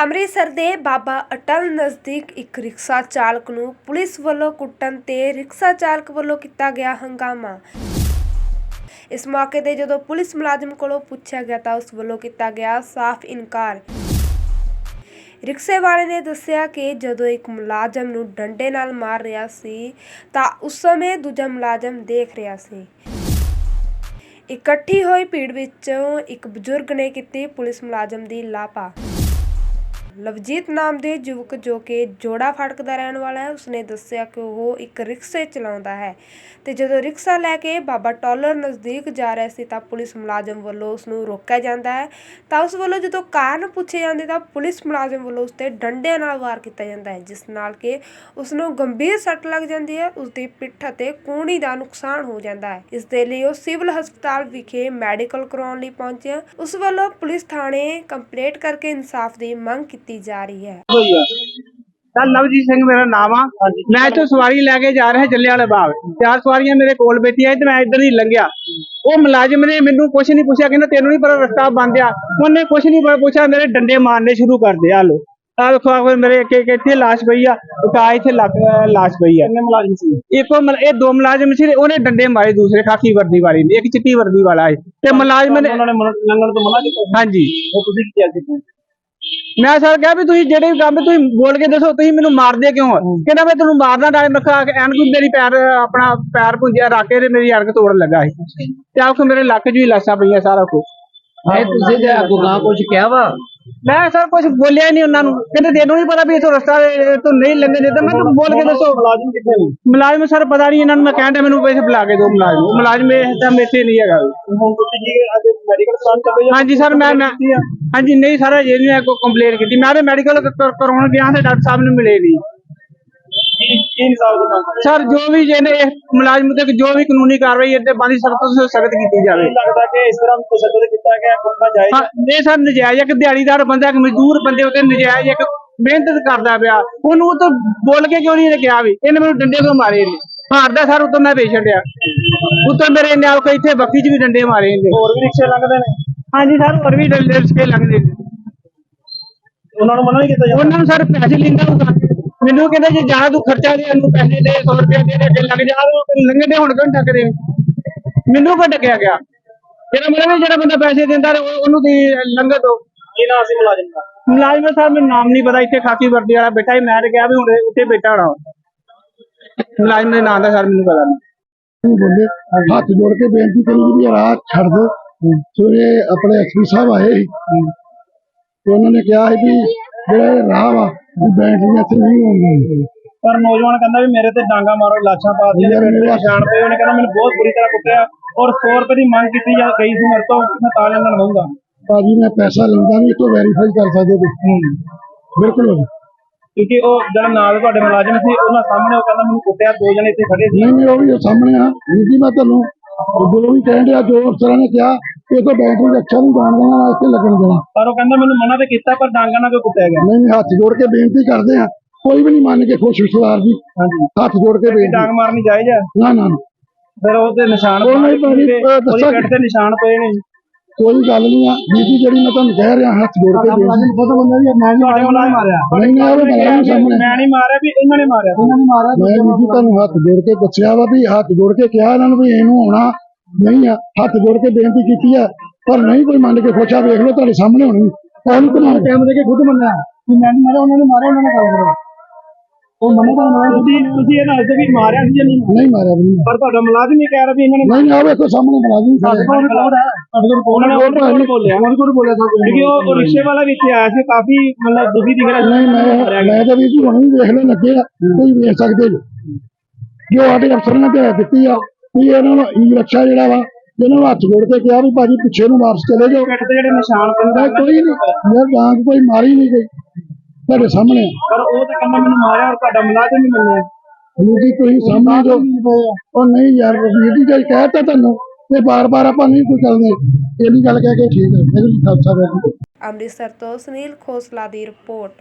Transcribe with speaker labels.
Speaker 1: ਅੰਮ੍ਰਿਤਸਰ ਦੇ ਬਾਬਾ ਅਟਲ ਨਜ਼ਦੀਕ ਇੱਕ ਰਿਕਸ਼ਾ ਚਾਲਕ ਨੂੰ ਪੁਲਿਸ ਵੱਲੋਂ ਕੁੱਟਣ ਤੇ ਰਿਕਸ਼ਾ ਚਾਲਕ ਵੱਲੋਂ ਕੀਤਾ ਗਿਆ ਹੰਗਾਮਾ। ਇਸ ਮੌਕੇ ਤੇ ਜਦੋਂ ਪੁਲਿਸ ਮੁਲਾਜ਼ਮ ਕੋਲੋਂ ਪੁੱਛਿਆ ਗਿਆ ਤਾਂ ਉਸ ਵੱਲੋਂ ਕੀਤਾ ਗਿਆ ਸਾਫ਼ ਇਨਕਾਰ। ਰਿਕਸ਼ੇ ਵਾਲੇ ਨੇ ਦੱਸਿਆ ਕਿ ਜਦੋਂ ਇੱਕ ਮੁਲਾਜ਼ਮ ਨੂੰ ਡੰਡੇ ਨਾਲ ਮਾਰ ਰਿਹਾ ਸੀ ਤਾਂ ਉਸ ਸਮੇਂ ਦੂਜਾ ਮੁਲਾਜ਼ਮ ਦੇਖ ਰਿਹਾ ਸੀ। ਇਕੱਠੀ ਹੋਈ ਭੀੜ ਵਿੱਚੋਂ ਇੱਕ ਬਜ਼ੁਰਗ ਨੇ ਕੀਤੀ ਪੁਲਿਸ ਮੁਲਾਜ਼ਮ ਦੀ ਲਾਪਾ। ਲਵਜੀਤ ਨਾਮ ਦੇ ਯੁਵਕ ਜੋ ਕਿ ਜੋੜਾ ਫਾਟਕ ਦਾ ਰਹਿਣ ਵਾਲਾ ਹੈ, ਉਸਨੇ ਦੱਸਿਆ ਕਿ ਉਹ ਇੱਕ ਰਿਕਸ਼ੇ ਚਲਾਉਂਦਾ ਹੈ ਤੇ ਜਦੋਂ ਰਿਕਸ਼ਾ ਲੈ ਕੇ ਬਾਬਾ ਟੋਲਰ ਨਜ਼ਦੀਕ ਜਾ ਰਿਹਾ ਸੀ ਤਾਂ ਪੁਲਿਸ ਮੁਲਾਜ਼ਮ ਵੱਲੋਂ ਉਸ ਨੂੰ ਰੋਕਿਆ ਜਾਂਦਾ ਹੈ। ਤਾਂ ਉਸ ਵੱਲੋਂ ਜਦੋਂ ਕਾਰਨ ਪੁੱਛੇ ਜਾਂਦੇ ਤਾਂ ਪੁਲਿਸ ਮੁਲਾਜ਼ਮ ਵੱਲੋਂ ਉਸ ਤੇ ਡੰਡਿਆਂ ਨਾਲ ਵਾਰ ਕੀਤਾ ਜਾਂਦਾ ਹੈ, ਜਿਸ ਨਾਲ ਕਿ ਉਸ ਨੂੰ ਗੰਭੀਰ ਸੱਟ ਲੱਗ ਜਾਂਦੀ ਹੈ ਉਸ ਦੀ ਪਿੱਠ ਅਤੇ ਕੂਹਣੀ ਦਾ ਨੁਕਸਾਨ ਹੋ ਜਾਂਦਾ ਹੈ। ਇਸ ਦੇ ਲਈ ਉਹ ਸਿਵਲ ਹਸਪਤਾਲ ਵਿਖੇ ਮੈਡੀਕਲ ਕਰਾਉਣ ਲਈ ਪਹੁੰਚਿਆ। ਉਸ ਵੱਲੋਂ ਪੁਲਿਸ ਥਾਣੇ ਕੰਪਲੇਂਟ ਕਰਕੇ ਇਨਸਾਫ ਦੀ ਮੰਗ ਕੀਤੀ ਜਾ ਰਹੀ ਹੈ।
Speaker 2: ਹੋਈ ਆ ਤਾਂ ਲਵਜੀਤ ਸਿੰਘ ਮੇਰਾ ਨਾਮ ਆ। ਮੈਂ ਇੱਥੋਂ ਸਵਾਰੀ ਲੈ ਕੇ ਜਾ ਰਿਹਾ ਜੱਲੇ ਵਾਲੇ ਬਾਗ। ਚਾਰ ਸਵਾਰੀਆਂ ਮੇਰੇ ਕੋਲ ਬੈਠੀਆਂ ਤੇ ਮੈਂ ਇੱਧਰ ਹੀ ਲੰਘਿਆ। ਉਹ ਮੁਲਾਜ਼ਮ ਨੇ ਮੈਨੂੰ ਕੁਝ ਨਹੀਂ ਪੁੱਛਿਆ ਕਹਿੰਦਾ ਤੈਨੂੰ ਨਹੀਂ ਪਤਾ ਰਸਤਾ ਬੰਦ ਆ। ਉਹਨੇ ਕੁਝ ਨਹੀਂ ਪੁੱਛਿਆ ਮੇਰੇ ਡੰਡੇ ਮਾਰਨੇ ਸ਼ੁਰੂ ਕਰ ਦੇ ਆ ਲੋ ਆ ਵੇਖੋ ਆਹ ਮੇਰੇ ਕਿ ਕਿ ਇੱਥੇ ਲਾਸ਼ ਪਈ ਆ ਇੱਕ ਆ ਇੱਥੇ ਲਾਸ਼ ਪਈ ਆ। ਕਿੰਨੇ ਮੁਲਾਜ਼ਮ ਸੀ? ਇੱਕ ਮੁਲ- ਇਹ ਦੋ ਮੁਲਾਜ਼ਮ ਸੀ ਤੇ ਉਹਨੇ ਡੰਡੇ ਮਾਰੇ ਦੂਸਰੇ ਖਾਕੀ ਵਰਦੀ ਵਾਲੇ ਨੇ ਇੱਕ ਚਿੱਟੀ ਵਰਦੀ ਵਾਲਾ ਹੈ ਤੇ ਮੁਲਾਜ਼ਮ ਨੇ
Speaker 3: ਉਹਨਾਂ ਨੇ ਲੰਘਣ ਤੋਂ ਮਨਾ ਕੀਤਾ
Speaker 2: ਹਾਂਜੀ।
Speaker 3: ਉਹ ਤੁਸੀਂ ਕੀ ਕਿਹਾ ਸੀ
Speaker 2: ਮੈਂ ਸਰ ਕਿਹਾ ਵੀ ਤੁਸੀਂ ਜਿਹੜੇ ਵੀ ਕੰਮ ਤੁਸੀਂ ਬੋਲ ਕੇ ਦੱਸੋ ਤੁਸੀਂ ਮੈਨੂੰ ਮਾਰਦੇ ਕਿਉਂ ਹੋ? ਕਹਿੰਦਾ ਮੈਂ ਤੈਨੂੰ ਮਾਰਨਾ ਡਾਲੇ ਮੱਖਾ ਐਨ ਕੋਈ ਮੇਰੀ ਪੈਰ ਆਪਣਾ ਪੈਰ ਪੁੰਜਿਆ ਰੱਖ ਕੇ ਤੇ ਮੇਰੀ ਅਰਗ ਤੋੜਨ ਲੱਗਾ ਸੀ। ਤੇ ਆਖ ਮੇਰੇ ਲੱਕ 'ਚ ਹੀ ਲਾਸਾਂ ਪਈਆਂ ਸਾਰਾ ਕੁਝ
Speaker 3: ਨਹੀਂ ਤੁਸੀਂ ਤੇ ਅੱਗੋਂ ਗਾਂ ਕੁਝ ਕਿਹਾ ਵਾ?
Speaker 2: ਮੈਂ ਸਰ ਕੁਝ ਬੋਲਿਆ ਨਹੀਂ ਉਹਨਾਂ ਨੂੰ। ਕਹਿੰਦੇ ਤੈਨੂੰ ਨਹੀਂ ਪਤਾ ਵੀ ਇਥੋਂ ਰਸਤਾ ਤੋਂ ਨਹੀਂ ਲੰਘਣ ਦਿੱਤਾ ਮੈਂ ਤੁਹਾਨੂੰ ਬੋਲ ਕੇ ਦੱਸੋ।
Speaker 3: ਮੁਲਾਜ਼ਮ ਕਿੱਥੇ ਨੇ?
Speaker 2: ਮੁਲਾਜ਼ਮ ਸਰ ਪਤਾ ਨਹੀਂ ਇਹਨਾਂ ਨੂੰ ਮੈਂ ਕਹਿੰਦਾ ਮੈਨੂੰ ਪੈਸੇ ਬੁਲਾ ਕੇ ਦਿਓ ਮੁਲਾਜ਼ਮ ਉਹ ਮੁਲਾਜ਼ਮ ਇਹ ਟਾਈਮ ਇੱਥੇ ਨਹੀਂ ਹੈਗਾ।
Speaker 3: ਹੁਣ ਤੁਸੀਂ ਜੀ ਅੱਜ ਮੈਡੀਕਲ ਕਰਾਉਣ ਚੱਲੇ ਜਾਂ
Speaker 2: ਹਾਂਜੀ ਸਰ ਮੈਂ ਮੈਂ ਹਾਂਜੀ ਨਹੀਂ ਸਰ ਜੇ ਨਹੀਂ ਕੋਈ ਕੰਪਲੇਂਟ ਕੀਤੀ। ਮੈਂ ਤੇ ਮੈਡੀਕਲ ਕਰਾਉਣ ਗਿਆ ਤੇ ਡਾਕਟਰ ਸਾਹਿਬ ਨੂੰ ਮਿਲੇ ਨਹੀਂ।
Speaker 3: ਕੀ ਦੀ ਮੰਗ
Speaker 2: ਸਰ ਜੋ ਵੀ ਜਿਹਨੇ ਇਹ ਮੁਲਾਜ਼ਮ ਤੇ ਜੋ ਵੀ ਕਾਨੂੰਨੀ ਕਾਰਵਾਈ ਇਹਦੇ ਬੰਦੀ ਸਖਤ ਤੋਂ ਸਖਤ ਕੀਤੀ ਜਾਵੇ।
Speaker 3: ਨਹੀਂ ਲੱਗਦਾ ਕਿ ਇਸ ਤਰ੍ਹਾਂ ਤਸ਼ੱਦਦ ਕੀਤਾ ਗਿਆ ਕਰਨਾ ਜਾਇਜ਼
Speaker 2: ਹਾਂ ਇਹ ਸਰ ਨਜਾਇਜ਼ ਇੱਕ ਦਿਹਾੜੀਦਾਰ ਬੰਦਾ ਇੱਕ ਮਜ਼ਦੂਰ ਬੰਦੇ ਉਤੇ ਨਜਾਇਜ਼ ਇੱਕ ਮਿਹਨਤ ਕਰਦਾ ਪਿਆ। ਉਹਨੂੰ ਉਹ ਤੋਂ ਬੋਲ ਕੇ ਕਿਉਂ ਨਹੀਂ ਕਿਹਾ ਵੀ? ਇਹਨੇ ਮੈਨੂੰ ਡੰਡੇ ਕਿਉਂ ਮਾਰੇ ਨੇ ਹਾਰਦਾ ਸਰ ਉਤੋਂ ਮੈਂ ਪੇਸ਼ੈਂਟ ਆ। ਉਤੋਂ ਮੇਰੇ ਨਾਲ ਕੋਈ ਇੱਥੇ ਬੱਕੀ 'ਚ ਵੀ ਡੰਡੇ ਮਾਰੇ ਨੇ
Speaker 3: ਹੋਰ ਵੀ ਰਿਕਸ਼ੇ ਲੰਘਦੇ ਨੇ?
Speaker 2: ਹਾਂਜੀ ਸਰ ਹੋਰ ਵੀ ਡੰਡੇ ਰਿਸਕੇ ਲੱਗਦੇ ਨੇ।
Speaker 3: ਉਹਨਾਂ ਨੂੰ ਮਨਾ ਨਹੀਂ ਕੀਤਾ ਜਾਂਦਾ?
Speaker 2: ਉਹਨਾਂ ਨੂੰ ਸਰ ਪੈਸੇ ਲੈਂਦਾ ਹੁੰਦਾ ਮੈਨੂੰ ਕਹਿੰਦਾ ਜੇ ਜ਼ਿਆਦਾ ਤੂੰ ਖਰਚਾ ਦੇ ਇਹਨੂੰ ਪੈਸੇ ਦੇ 100 ਰੁਪਏ ਦੇ ਦੇ ਲੱਗ ਜਾ ਉਹ ਲੰਘੇ ਹੁਣ ਕਿਉਂ ਟੱਕਦੇ ਮੈਨੂੰ ਕੋ ਟਕਿਆ ਗਿਆ? ਮੇਰਾ ਵੀ ਜਿਹੜਾ ਬੰਦਾ ਪੈਸੇ ਦਿੰਦਾ ਉਹਨੂੰ ਦੀ ਲੰਘੇ ਦੋ।
Speaker 3: ਕੀ ਨਾਂ ਸੀ ਮੁਲਾਜ਼ਮ ਦਾ?
Speaker 2: ਮੁਲਾਜ਼ਮ ਸਾਹਿਬ ਮੈਨੂੰ ਨਾਮ ਨਹੀਂ ਪਤਾ ਇੱਥੇ ਖਾਕੀ ਵਰਦੀ ਵਾਲਾ ਬੇਟਾ ਹੀ ਮੈਂ ਕਿਹਾ ਵੀ ਹੁਣ ਉੱਥੇ ਬੈਠਾ ਹੋਣਾ। ਮੁਲਾਜ਼ਮ ਦੇ ਨਾਂ ਦਾ ਸਰ ਮੈਨੂੰ ਪਤਾ ਨਹੀਂ
Speaker 4: ਬੋਲੇ ਹੱਥ ਜੋੜ ਕੇ ਬੇਨਤੀ ਕਰੀ ਵੀ ਰਾਹ ਛੱਡ ਦਿਓ ਸਵੇਰੇ ਆਪਣੇ ਐਸਪੀ ਸਾਹਿਬ ਆਏ ਸੀ। ਤੇ ਉਹਨਾਂ ਨੇ ਕਿਹਾ ਸੀ ਵੀ ਜਿਹੜਾ ਰਾਹ ਵਾ ਵੀ ਬੈਟਰੀਆਂ ਇੱਥੇ ਨਹੀਂ ਹੋਣਗੀਆਂ
Speaker 3: ਪਰ ਨੌਜਵਾਨ ਕਹਿੰਦਾ ਵੀ ਮੇਰੇ ਤੇ ਡਾਂਗਾ ਮਾਰੋ ਲਾਸ਼ਾਂ ਪਾ ਦਿੱਤੀਆਂ ਮੇਰੇ ਤੇ ਨਿਸ਼ਾਨ ਪਏ ਉਹਨੇ ਕਹਿੰਦਾ ਮੈਨੂੰ ਬਹੁਤ ਬੁਰੀ ਤਰ੍ਹਾਂ ਕੁੱਟਿਆ ਔਰ 100 ਰੁਪਏ ਦੀ ਮੰਗ ਕੀਤੀ ਜਾ ਗਈ ਸੀ ਮੇਰੇ ਤੋਂ ਮੈਂ ਤਾਂ ਲੰਘਣ ਦਊਂਗਾ
Speaker 4: ਭਾਜੀ ਮੈਂ ਪੈਸਾ ਲੈਂਦਾ ਨਹੀਂ ਇਤੋਂ ਵੈਰੀਫਾਈ ਕਰ ਸਕਦੇ ਤੁਸੀਂ। ਬਿਲਕੁਲ।
Speaker 3: ਕਿਉਂਕਿ ਉਹ ਜਿਹੜਾ ਨਾਲ ਤੁਹਾਡੇ ਮੁਲਾਜ਼ਮ ਸੀ ਉਹਨਾਂ ਸਾਹਮਣੇ ਉਹ ਕਹਿੰਦਾ ਮੈਨੂੰ ਕੁੱਟਿਆ ਦੋ ਜਣੇ ਇੱਥੇ ਖੜੇ ਸੀ।
Speaker 4: ਨਹੀਂ ਉਹ ਵੀ ਉਹ ਸਾਹਮਣੇ ਆ। ਜੀ ਮੈਂ ਤੁਹਾਨੂੰ ਜੋ ਵੀ ਕਹਿਣ ਡਿਆ ਜੋ ਅਫਸਰਾਂ ਨੇ ਕਿਹਾ ਇਹ ਤਾਂ ਬੈਟਰੀ ਰੱਖਿਆ ਨਹੀਂ ਜਾਣ ਦੇਣਾ ਨਾ ਇੱਥੇ ਲੱਗਣ ਦੇਣਾ।
Speaker 3: ਪਰ ਉਹ ਕਹਿੰਦਾ ਮੈਨੂੰ ਮਨਾ ਤੇ ਕੀਤਾ ਪਰ ਡਾਂਗਾ ਨਾਲ ਕਿਉਂ ਕੁੱਟਿਆ ਗਿਆ।
Speaker 4: ਨਹੀਂ ਨਹੀਂ ਹੱਥ ਜੋੜ ਕੇ ਬੇਨਤੀ ਕਰਦੇ ਆ ਕੋਈ ਵੀ ਨਹੀਂ ਮੰਨ ਕੇ ਖੁਸ਼ ਸਰਦਾਰ ਜੀ।
Speaker 3: ਹਾਂਜੀ।
Speaker 4: ਹੱਥ ਜੋੜ ਕੇ ਬੇਨਤੀ।
Speaker 3: ਡਾਂਗ ਮਾਰਨੀ ਜਾਇਜ਼ ਹੈ
Speaker 4: ਨਾ ਨਾ ਨਾ।
Speaker 3: ਫਿਰ ਉਹਦੇ ਨਿਸ਼ਾਨ
Speaker 4: ਉਹ ਨਹੀਂ ਭਾਜੀ,
Speaker 3: ਤੇ
Speaker 4: ਅਹ
Speaker 3: ਉਹਦੀ
Speaker 4: ਦੱਸਾਂ
Speaker 3: ਪਿੱਠ ਤੇ ਨਿਸ਼ਾਨ ਪਏ ਨੇ।
Speaker 4: ਕੋਈ ਗੱਲ ਨਹੀਂ ਆ। ਬੀਜੀ ਜਿਹੜੀ ਮੈਂ ਤੁਹਾਨੂੰ ਕਹਿ ਰਿਹਾ ਹੱਥ ਜੋੜ ਕੇ ਬੇਨਤੀ।
Speaker 3: ਤੁਹਾਡੇ ਮਾਰਿਆ।
Speaker 4: ਨਹੀਂ ਨਹੀਂ ਉਹ ਮੁਲਾਜ਼ਮ ਸਾਹਮਣੇ।
Speaker 3: ਮੈਂ ਨਹੀਂ ਮਾਰਿਆ ਵੀ ਇਹਨਾਂ ਨੇ ਮਾਰਿਆ।
Speaker 4: ਮੈਂ ਵੀ ਜੀ ਤੁਹਾਨੂੰ ਹੱਥ ਜੋੜ ਕੇ ਦੱਸਿਆ ਵਾ ਵੀ ਹੱਥ ਜੋੜ ਕੇ ਕਿਹਾ ਇਹਨਾਂ ਨੂੰ ਵੀ ਇਹਨੂੰ ਆਉਣਾ। ਨਹੀਂ ਆ ਹੱਥ ਜੋੜ ਕੇ ਬੇਨਤੀ ਕੀਤੀ ਆ ਪਰ ਨਹੀਂ ਕੋਈ ਮੰਨ ਕੇ ਖੁਸ਼ਾ ਵੇਖ ਲਓ ਤੁਹਾਡੇ ਸਾਹਮਣੇ ਹੋਣੀ ਕੌਣ ਬਣਾ
Speaker 3: ਟਾਈਮ ਦੇ ਕੇ ਖੁਦ ਮੰਨਿਆ ਕਿ ਮੈਂ ਨਹੀਂ ਮਾਰਿਆ ਉਹਨਾਂ ਨੇ ਮਾਰਿਆ ਉਹਨਾਂ ਨੇ ਗੱਲ ਕਰੋ ਉਹ ਮੰਨਦਾ ਨਾ ਤੁਸੀਂ ਤੁਸੀਂ ਇਹ ਦੱਸਦੇ ਵੀ ਮਾਰਿਆ ਸੀ ਜਾਂ ਨਹੀਂ
Speaker 4: ਨਹੀਂ ਮਾਰਿਆ ਵੀ ਨਹੀਂ
Speaker 3: ਪਰ ਤੁਹਾਡਾ ਮੁਲਾਜ਼ਮ ਹੀ ਕਹਿ ਰਿਹਾ ਵੀ ਇਹਨਾਂ ਨੇ
Speaker 4: ਨਹੀਂ ਆ ਵੇਖੋ ਸਾਹਮਣੇ ਬਣਾ ਦੀ
Speaker 3: ਸਾਡੇ ਕੋਲ ਰਿਪੋਰਟ ਹੈ ਸਾਡੇ ਕੋਲ ਰਿਪੋਰਟ ਹੈ ਉਹਨਾਂ ਨੇ ਬੋਲਿਆ ਉਹਨਾਂ ਕੋਲ ਬੋਲਿਆ ਸਭ ਕਿਉਂਕਿ ਉਹ ਉਹ ਰਿਕਸ਼ੇ ਵਾਲਾ ਵੀ ਇੱਥੇ ਆਇਆ ਸੀ ਕਾਫੀ ਮਤਲਬ ਦੁਖੀ ਦਿਖ ਰਿਹਾ
Speaker 4: ਨਹੀਂ ਮੈਂ ਮੈਂ ਤਾਂ ਵੀ ਜੀ ਹੁਣ ਵੀ ਵੇਖ ਲੈ ਲੱਗੇ ਆ ਕੋਈ ਵੇਖ ਸਕਦੇ ਜੋ ਜੋ ਸਾਡੇ ਅਫਸਰ ਨੇ ਤੇ ਦਿੱਤੀ ਆ ਵੀ ਇਹਨਾਂ ਨੂੰ ਈ ਰੱਖਿਆ ਜਿਹੜਾ ਵਾ ਇਹਨਾਂ ਨੂੰ ਹੱਥ ਜੋੜ ਕੇ ਕਿਹਾ ਵੀ ਭਾਜੀ ਪਿੱਛੇ ਨੂੰ ਵਾਪਸ ਚਲੇ ਜਾਓ।
Speaker 3: ਪਿੱਠ ਤੇ ਜਿਹੜੇ ਨਿਸ਼ਾਨ ਪੈਂਦਾ
Speaker 4: ਮੈਂ ਕੋਈ ਨਹੀਂ ਯਾਰ ਗਾਂਗ ਕੋਈ ਮਾਰੀ ਨਹੀਂ ਗਈ। ਤੁਹਾਡੇ ਸਾਹਮਣੇ।
Speaker 3: ਪਰ ਉਹ ਤਾਂ ਕਹਿੰਦਾ ਮੈਨੂੰ ਮਾਰਿਆ ਔਰ ਤੁਹਾਡਾ ਮੁਲਾਜ਼ਮ ਨਹੀਂ ਮੰਨਿਆ।
Speaker 4: ਜੀ ਤੁਸੀਂ ਸਾਹਮਣੇ ਜੋ ਉਹ ਨਹੀਂ ਯਾਰ ਵੀਰ ਜੀ ਕਹਿਤਾ ਤੁਹਾਨੂੰ ਤੇ ਬਾਰ-ਬਾਰ ਆਪਾਂ ਨਹੀਂ ਕੋਈ ਇਹ ਨਹੀਂ। ਗੱਲ ਕਹਿ ਕੇ ਠੀਕ ਹੈ। ਮੇਰੇ ਖਾਲਸਾ ਵਾਹਿਗੁਰੂ
Speaker 1: ਅੰਮ੍ਰਿਤਸਰ ਤੋਂ ਸੁਨੀਲ ਖੋਸਲਾ ਦੀ ਰਿਪੋਰਟ।